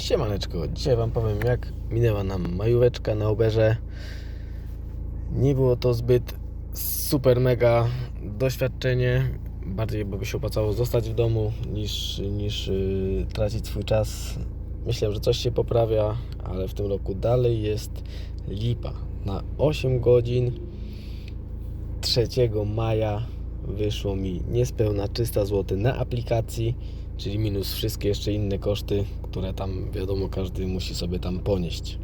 Siemaneczko, dzisiaj Wam powiem jak minęła nam majóweczka na Uberze. Nie było to zbyt super mega doświadczenie. Bardziej by się opłacało zostać w domu niż, niż yy, tracić swój czas. Myślę, że coś się poprawia, ale w tym roku dalej jest lipa. Na 8 godzin 3 maja wyszło mi niespełna 300 zł na aplikacji, czyli minus wszystkie jeszcze inne koszty, które tam wiadomo każdy musi sobie tam ponieść.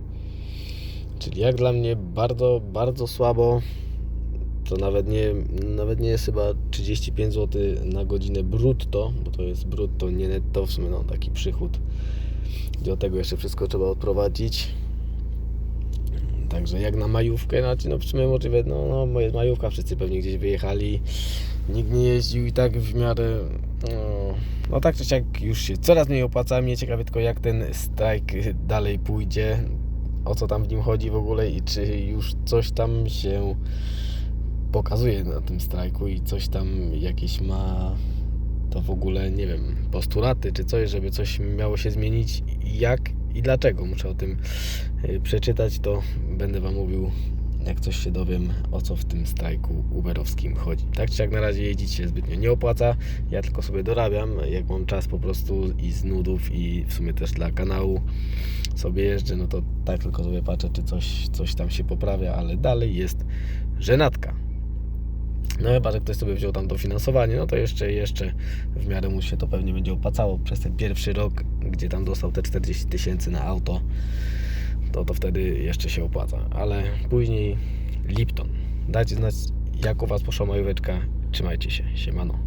Czyli jak dla mnie bardzo, bardzo słabo. To nawet nie, nawet nie jest chyba 35 zł na godzinę brutto, bo to jest brutto, nie netto, w sumie no, taki przychód. Do tego jeszcze wszystko trzeba odprowadzić. Także jak na majówkę, znaczy no w sumie możliwe, no, no moja majówka, wszyscy pewnie gdzieś wyjechali, nikt nie jeździł i tak w miarę, no, no tak czy siak już się coraz mniej opłaca, mnie ciekawie tylko jak ten strajk dalej pójdzie, o co tam w nim chodzi w ogóle i czy już coś tam się pokazuje na tym strajku i coś tam jakieś ma to w ogóle, nie wiem, postulaty czy coś, żeby coś miało się zmienić, jak i dlaczego. Muszę o tym y, przeczytać, to będę Wam mówił, jak coś się dowiem, o co w tym strajku uberowskim chodzi. Tak czy jak na razie jeździć się zbytnio nie opłaca, ja tylko sobie dorabiam, jak mam czas po prostu i z nudów i w sumie też dla kanału sobie jeżdżę, no to tak tylko sobie patrzę, czy coś, coś tam się poprawia, ale dalej jest żenatka. No chyba, że ktoś sobie wziął tam dofinansowanie, no to jeszcze, jeszcze w miarę mu się to pewnie będzie opłacało przez ten pierwszy rok, gdzie tam dostał te 40 tysięcy na auto, to to wtedy jeszcze się opłaca, ale później Lipton. Dajcie znać, jak u Was poszła majóweczka, trzymajcie się, siemano.